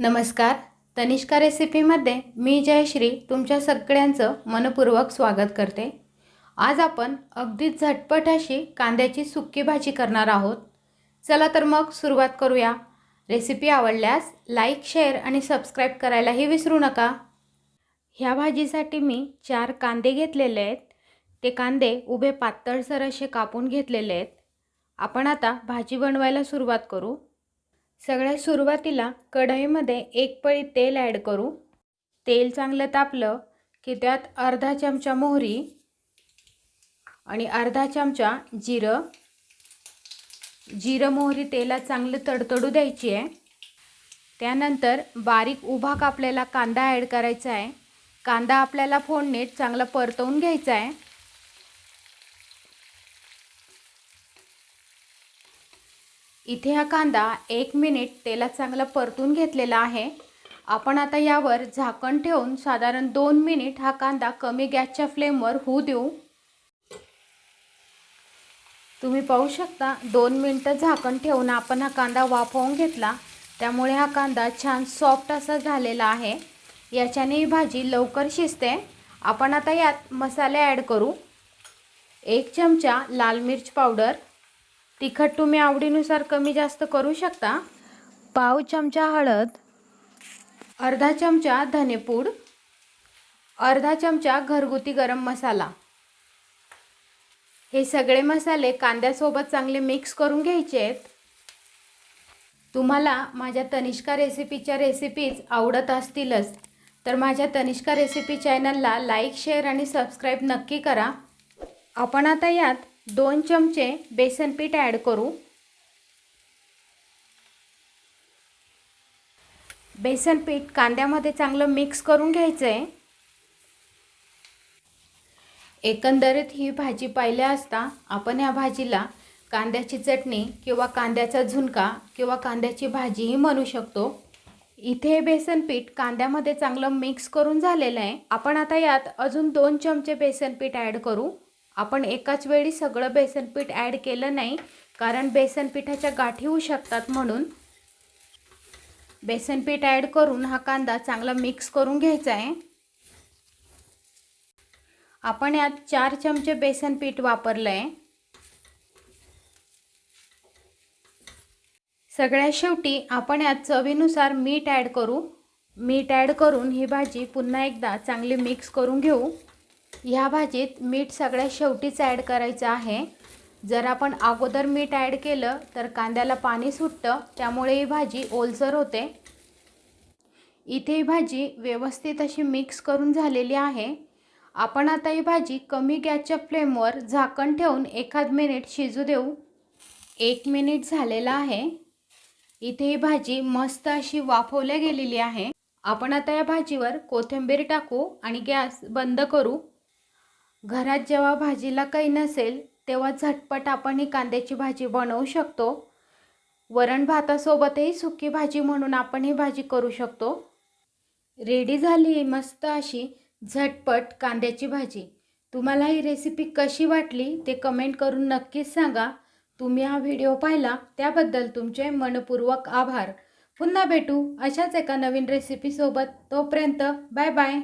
नमस्कार. तनिष्का रेसिपीमध्ये मी जयश्री तुमच्या सगळ्यांचं मनपूर्वक स्वागत करते. आज आपण अगदी झटपट अशी कांद्याची सुक्की भाजी करणार आहोत. चला तर मग सुरुवात करूया. रेसिपी आवडल्यास लाईक शेअर आणि सबस्क्राईब करायलाही विसरू नका. ह्या भाजीसाठी मी चार कांदे घेतलेले आहेत. ते कांदे उभे पातळसर असे कापून घेतलेले आहेत. आपण आता भाजी बनवायला सुरुवात करू. सगळ्यात सुरुवातीला कढईमध्ये एक पळी तेल ॲड करू. तेल चांगलं तापलं की त्यात अर्धा चमचा मोहरी आणि अर्धा चमचा जिरं. जिरं मोहरी तेलात चांगलं तडतडू द्यायची आहे. त्यानंतर बारीक उभा कापलेला कांदा ॲड करायचा आहे. कांदा आपल्याला फोडणीत चांगला परतवून घ्यायचा आहे. इथे हा कांदा एक मिनिट तेलात चांगला परतून घेतलेला आहे. आपण आता यावर झाकण ठेवून साधारण दोन मिनिट हा कांदा कमी गॅसच्या फ्लेमवर होऊ देऊ. तुम्ही पाहू शकता दोन मिनटं झाकण ठेवून आपण हा कांदा वाफवून घेतला. त्यामुळे हा कांदा छान सॉफ्ट असा झालेला आहे. याच्याने ही भाजी लवकर शिजते. आपण आता यात मसाले ॲड करू. एक चमचा लाल मिर्च पावडर तिखट तुम्ही आवडीनुसार कमी जास्त करू शकता. पाव चमचा हळद अर्धा चमचा धनेपूड अर्धा चमचा घरगुती गरम मसाला. हे सगळे मसाले कांद्यासोबत चांगले मिक्स करून घ्यायचे आहेत. तुम्हाला माझ्या तनिष्का रेसिपीच्या रेसिपीज आवडत असतीलच तर माझ्या तनिष्का रेसिपी चॅनलला लाईक शेअर आणि सबस्क्राईब नक्की करा. आपण आता यात दोन चमचे बेसन पीठ ॲड करू. बेसन पीठ कांद्यामध्ये चांगलं मिक्स करून घ्यायचं आहे एकंदरीत ही भाजी पाहिल्या असता आपण या भाजीला कांद्याची चटणी किंवा कांद्याचा झुणका किंवा कांद्याची भाजीही म्हणू शकतो. इथे बेसन पीठ कांद्यामध्ये चांगलं मिक्स करून झालेलं आहे. आपण आता यात अजून दोन चमचे बेसन पीठ ॲड करू. आपण एकाच वेळी सगळं बेसनपीठ ॲड केलं नाही कारण बेसन पिठाच्या गाठी होऊ शकतात म्हणून. बेसनपीठ ॲड करून हा कांदा चांगला मिक्स करून घ्यायचा आहे. आपण यात चार चमचे बेसनपीठ वापरलं आहे सगळ्या शेवटी आपण यात चवीनुसार मीठ ॲड करू. मीठ ॲड करून ही भाजी पुन्हा एकदा चांगली मिक्स करून घेऊ. ह्या भाजीत मीठ सगळ्यात शेवटीच ॲड करायचं आहे. जर आपण अगोदर मीठ ॲड केलं तर कांद्याला पाणी सुटतं त्यामुळे ही भाजी ओलसर होते. इथे ही भाजी व्यवस्थित अशी मिक्स करून झालेली आहे. आपण आता ही भाजी कमी गॅसच्या फ्लेमवर झाकण ठेवून एखाद मिनिट शिजू देऊ. एक मिनिट झालेला आहे. इथे ही भाजी मस्त अशी वाफवल्या गेलेली आहे. आपण आता या भाजीवर कोथिंबीर टाकू आणि गॅस बंद करू. घरात जेव्हा भाजीला काही नसेल तेव्हा झटपट आपण ही कांद्याची भाजी बनवू शकतो. वरण भातासोबतही सुकी भाजी म्हणून आपण ही भाजी करू शकतो. रेडी झाली मस्त अशी झटपट कांद्याची भाजी. तुम्हाला ही रेसिपी कशी वाटली ते कमेंट करून नक्कीच सांगा. तुम्ही हा व्हिडिओ पाहिला त्याबद्दल तुमचे मनपूर्वक आभार. पुन्हा भेटू अशाच एका नवीन रेसिपीसोबत तोपर्यंत बाय बाय.